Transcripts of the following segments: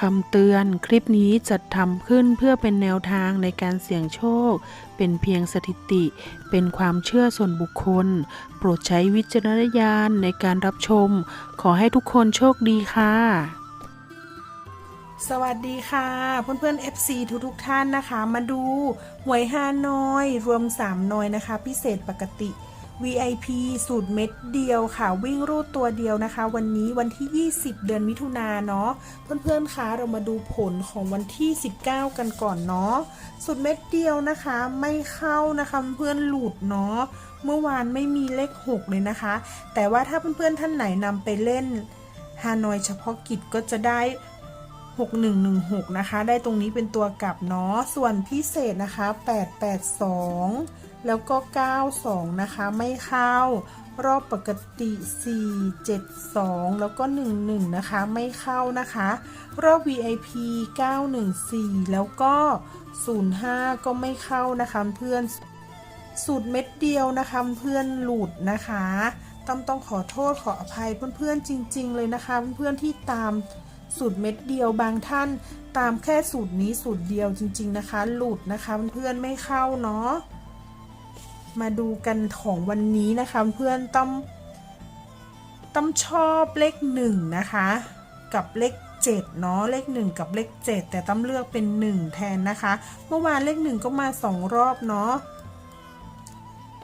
คำเตือนคลิปนี้จัดทำขึ้นเพื่อเป็นแนวทางในการเสี่ยงโชค เป็นเพียงสถิติ เป็นความเชื่อส่วนบุคคล โปรดใช้วิจารณญาณในการรับชม ขอให้ทุกคนโชคดีค่ะ สวัสดีค่ะ เพื่อนๆ FC ทุกทุกๆท่านนะคะ มาดูหวยฮานอย รวม 3 นอยนะคะ พิเศษปกติ VIP สูตรเม็ดเดียวค่ะ วิ่งรูดตัวเดียวนะคะ วันนี้วันที่ 20 เดือนมิถุนาเนาะเพื่อนๆคะเรามาดูผลของวันที่ 19 กันก่อนเนาะสูตรเม็ดเดียวนะคะ ไม่เข้านะคะเพื่อนหลุดเนาะเมื่อวานไม่มีเลข 6 เลยนะคะ แต่ว่าถ้าเพื่อนๆท่านไหนนำไปเล่นฮานอยเฉพาะกิจก็จะได้ 6116 นะคะ ได้ตรงนี้เป็นตัวกลับเนาะส่วนพิเศษนะคะ 882 แล้วก็ 92 นะคะ ไม่เข้ารอบปกติ 472 แล้วก็ 11 นะคะ ไม่เข้านะคะ รอบ VIP 914 แล้วก็ 05 ก็ไม่เข้านะคะเพื่อนสูตรเม็ดเดียวนะคะเพื่อนหลุดนะคะต้องต้องขอโทษขออภัยเพื่อนๆจริง ๆ เลยนะคะ เพื่อนๆที่ตามสูตรเม็ดเดียวบางท่านตามแค่สูตรนี้สูตรเดียวจริง ๆ นะคะ หลุดนะคะเพื่อนๆไม่เข้าเนาะ มาดูกันของวันนี้นะคะเพื่อนต้อมต้อมชอบเลขหนึ่งนะคะ กับเลขเจ็ดเนาะเลขหนึ่งกับเลขเจ็ดแต่ต้อมเลือกเป็นหนึ่งแทนนะคะ เมื่อวานเลขหนึ่งก็มาสองรอบเนาะ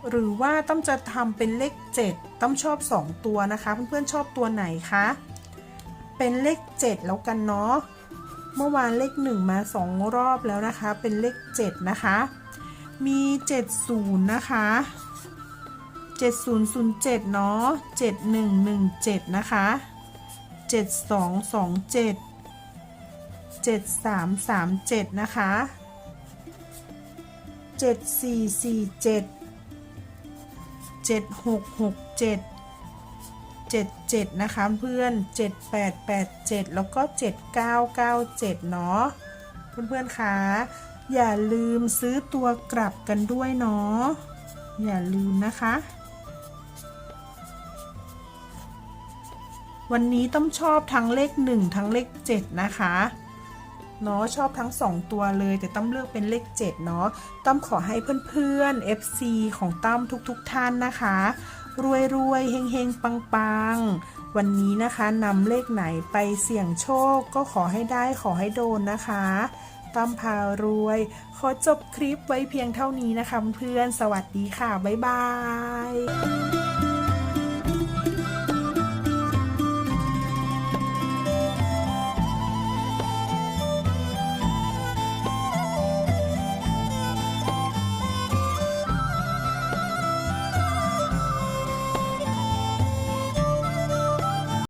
หรือว่าต้องจะทำเป็นเลข 7 ต้องชอบ 2 ตัวนะคะ เพื่อนๆชอบตัวไหนคะเป็นเลข 7 แล้วกันเนาะเมื่อวานเลข 1 มา 2 รอบแล้วนะคะ เป็นเลข 7 นะคะ มี 70 นะคะ 7007 เนาะ7117 นะคะ 7227 7337 นะคะ 7447เจ็ดหกหกเจ็ดเจ็ดเจ็ดนะคะเพื่อนเจ็ดแปดแปดเจ็ดแล้วก็เจ็ดเก้าเก้าเจ็ดเนาะเพื่อนๆคะ อย่าลืมซื้อตัวกลับกันด้วยเนาะ อย่าลืมนะคะ วันนี้ต้องชอบทั้งเลขหนึ่งทั้งเลขเจ็ดนะคะเนาะชอบทั้ง 2 ตัวเลย แต่ตั้มเลือกเป็นเลข 7 เนาะตั้มขอให้เพื่อนๆ FC ของตั้มทุกๆทท่านนะคะ รวยรวยๆเฮงเฮงปังปังๆวันนี้นะคะนำเลขไหนไปเสี่ยงโชคก็ขอให้ได้ขอให้โดนนะคะ ตั้มพารวย ขอจบคลิปไว้เพียงเท่านี้นะคะเพื่อน สวัสดีค่ะ บ๊ายบาย